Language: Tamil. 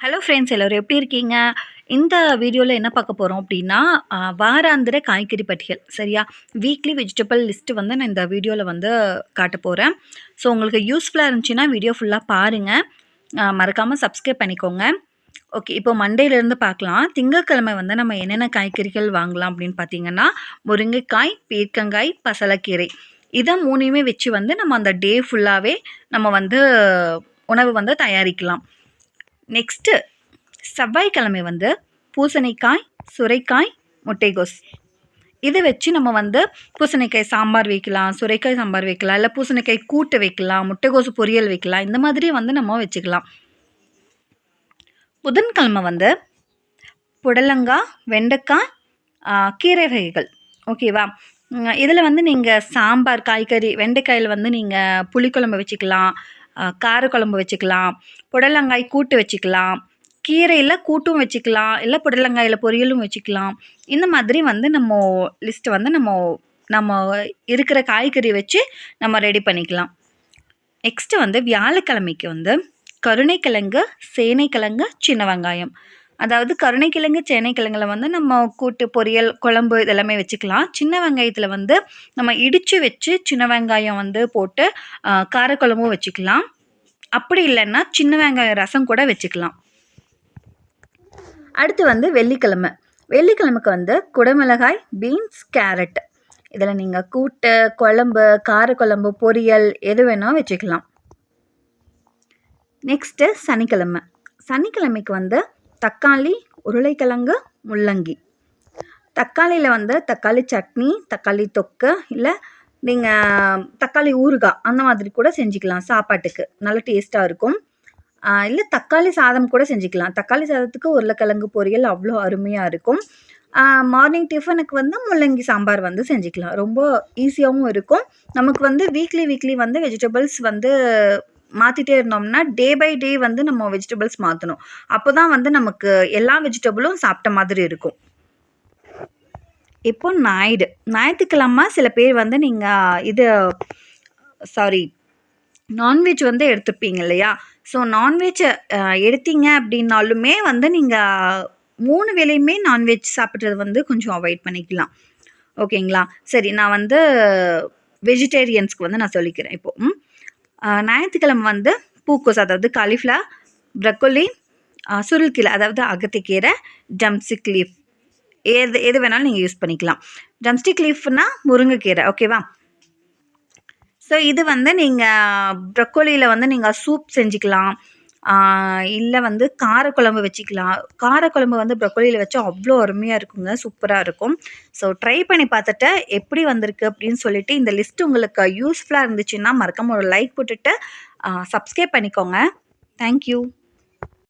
ஹலோ ஃப்ரெண்ட்ஸ் எல்லோரும் எப்படி இருக்கீங்க? இந்த வீடியோவில் என்ன பார்க்க போகிறோம் அப்படின்னா வாராந்திர காய்கறி பட்டியல் சரியா? வீக்லி வெஜிடபிள் லிஸ்ட்டு வந்து நான் இந்த வீடியோவில் வந்து காட்ட போகிறேன் ஸோ உங்களுக்கு யூஸ்ஃபுல்லாக இருந்துச்சுன்னா வீடியோ ஃபுல்லாக பாருங்கள் மறக்காமல் சப்ஸ்கிரைப் பண்ணிக்கோங்க. ஓகே இப்போ மண்டேலேருந்து பார்க்கலாம். திங்கட்கிழமை வந்து நம்ம என்னென்ன காய்கறிகள் வாங்கலாம் அப்படின்னு பார்த்தீங்கன்னா முருங்கைக்காய் பீர்க்கங்காய் பசலக்கீரை. இதை மூணையுமே வச்சு வந்து நம்ம அந்த டே ஃபுல்லாகவே நம்ம வந்து உணவு வந்து தயாரிக்கலாம். நெக்ஸ்ட்டு செவ்வாய்க்கிழமை வந்து பூசணிக்காய் சுரைக்காய் முட்டைகோஸ். இதை வச்சு நம்ம வந்து பூசணிக்காய் சாம்பார் வைக்கலாம் சுரைக்காய் சாம்பார் வைக்கலாம் இல்லை பூசணிக்காய் கூட்டு வைக்கலாம் முட்டைகோசு பொரியல் வைக்கலாம் இந்த மாதிரி வந்து நம்ம வச்சுக்கலாம். புதன்கிழமை வந்து புடலங்காய் வெண்டைக்காய் கீரை வகைகள். ஓகேவா இதில் வந்து நீங்கள் சாம்பார் காய்கறி வெண்டைக்காயில் வந்து நீங்கள் புளிக்குழம்பு வச்சுக்கலாம். காரக்குழம்பு வச்சுக்கலாம் புடலங்காய் கூட்டு வச்சுக்கலாம் கீரையில் கூட்டும் வச்சுக்கலாம் இல்லை புடலங்காயில் பொரியலும் வச்சுக்கலாம். இந்த மாதிரி வந்து நம்ம லிஸ்ட்டு வந்து நம்ம நம்ம இருக்கிற காய்கறி வச்சு நம்ம ரெடி பண்ணிக்கலாம். நெக்ஸ்ட்டு வந்து வியாழக்கிழமைக்கு வந்து கருணைக்கிழங்கு சேனைக்கிழங்கு சின்ன வெங்காயம். அதாவது கருணைக்கிழங்கு சேனைக்கிழங்குல வந்து நம்ம கூட்டு பொரியல் குழம்பு இதெல்லாமே வச்சுக்கலாம். சின்ன வெங்காயத்தில் வந்து நம்ம இடித்து வச்சு சின்ன வெங்காயம் வந்து போட்டு காரக்குழம்பும் வச்சுக்கலாம். அப்படி இல்லைன்னா சின்ன வெங்காயம் ரசம் கூட வச்சுக்கலாம். அடுத்து வந்து வெள்ளிக்கிழமை. வெள்ளிக்கிழமைக்கு வந்து குடமிளகாய் பீன்ஸ் கேரட். இதில் நீங்கள் கூட்டு குழம்பு காரக்குழம்பு பொரியல் எது வேணால் வச்சுக்கலாம். நெக்ஸ்ட்டு சனிக்கிழமை. சனிக்கிழமைக்கு வந்து தக்காளி உருளைக்கிழங்கு முள்ளங்கி. தக்காளியில் வந்து தக்காளி சட்னி தக்காளி தொக்கு இல்லை நீங்கள் தக்காளி ஊறுகாய் அந்த மாதிரி கூட செஞ்சுக்கலாம் சாப்பாட்டுக்கு. நல்ல டேஸ்ட்டாக இருக்கும். இல்லை தக்காளி சாதம் கூட செஞ்சுக்கலாம். தக்காளி சாதத்துக்கு உருளைக்கிழங்கு பொரியல் அவ்வளோ அருமையாக இருக்கும். மார்னிங் டிஃபனுக்கு வந்து முள்ளங்கி சாம்பார் வந்து செஞ்சுக்கலாம். ரொம்ப ஈஸியாகவும் இருக்கும். நமக்கு வந்து வீக்லி வீக்லி வந்து வெஜிடபிள்ஸ் வந்து மாற்றிட்டே இருந்தோம்னா டே பை டே வந்து நம்ம வெஜிடபிள்ஸ் மாற்றணும் அப்போ தான் வந்து நமக்கு எல்லா வெஜிடபிளும் சாப்பிட்ட மாதிரி இருக்கும். இப்போ ஞாயிறு. ஞாயிற்றுக்கிழமை சில பேர் வந்து நீங்கள் இது சாரி நான்வெஜ் வந்து எடுத்துப்பீங்க இல்லையா? ஸோ நான்வெஜ்ஜை எடுத்தீங்க அப்படின்னாலுமே வந்து நீங்கள் மூணு வேளையுமே நான்வெஜ் சாப்பிட்றது வந்து கொஞ்சம் அவாய்ட் பண்ணிக்கலாம். ஓகேங்களா சரி நான் வந்து வெஜிடேரியன்ஸ்க்கு வந்து நான் சொல்லிக்கிறேன் இப்போது ம்? ஞாயிற்றுக்கிழமை வந்து பூக்கோஸ் அதாவது காலிஃப்ளவர் ப்ரக்கோலி சுருள்கீரை அதாவது அகத்திக்கீரை ஜம்ஸ்டிக் லீஃப் எது எது வேணாலும் நீங்கள் யூஸ் பண்ணிக்கலாம். ஜம்ஸ்டிக் லீஃப்னா முருங்கைக்கீரை ஓகேவா ஸோ இது வந்து நீங்கள் ப்ரக்கோலியில் வந்து நீங்கள் சூப் செஞ்சுக்கலாம். இல்லை வந்து காரக்குழம்பு வச்சுக்கலாம். காரக்குழம்பு வந்து ப்ரொக்கோலியில் வச்சா அவ்வளோ அருமையாக இருக்குங்க. சூப்பராக இருக்கும். ஸோ ட்ரை பண்ணி பார்த்துட்டு எப்படி வந்திருக்கு அப்படின்னு சொல்லிட்டு இந்த லிஸ்ட் உங்களுக்கு யூஸ்ஃபுல்லாக இருந்துச்சுன்னா மறக்காம ஒரு லைக் போட்டுட்டு சப்ஸ்கிரைப் பண்ணிக்கோங்க. தேங்க்யூ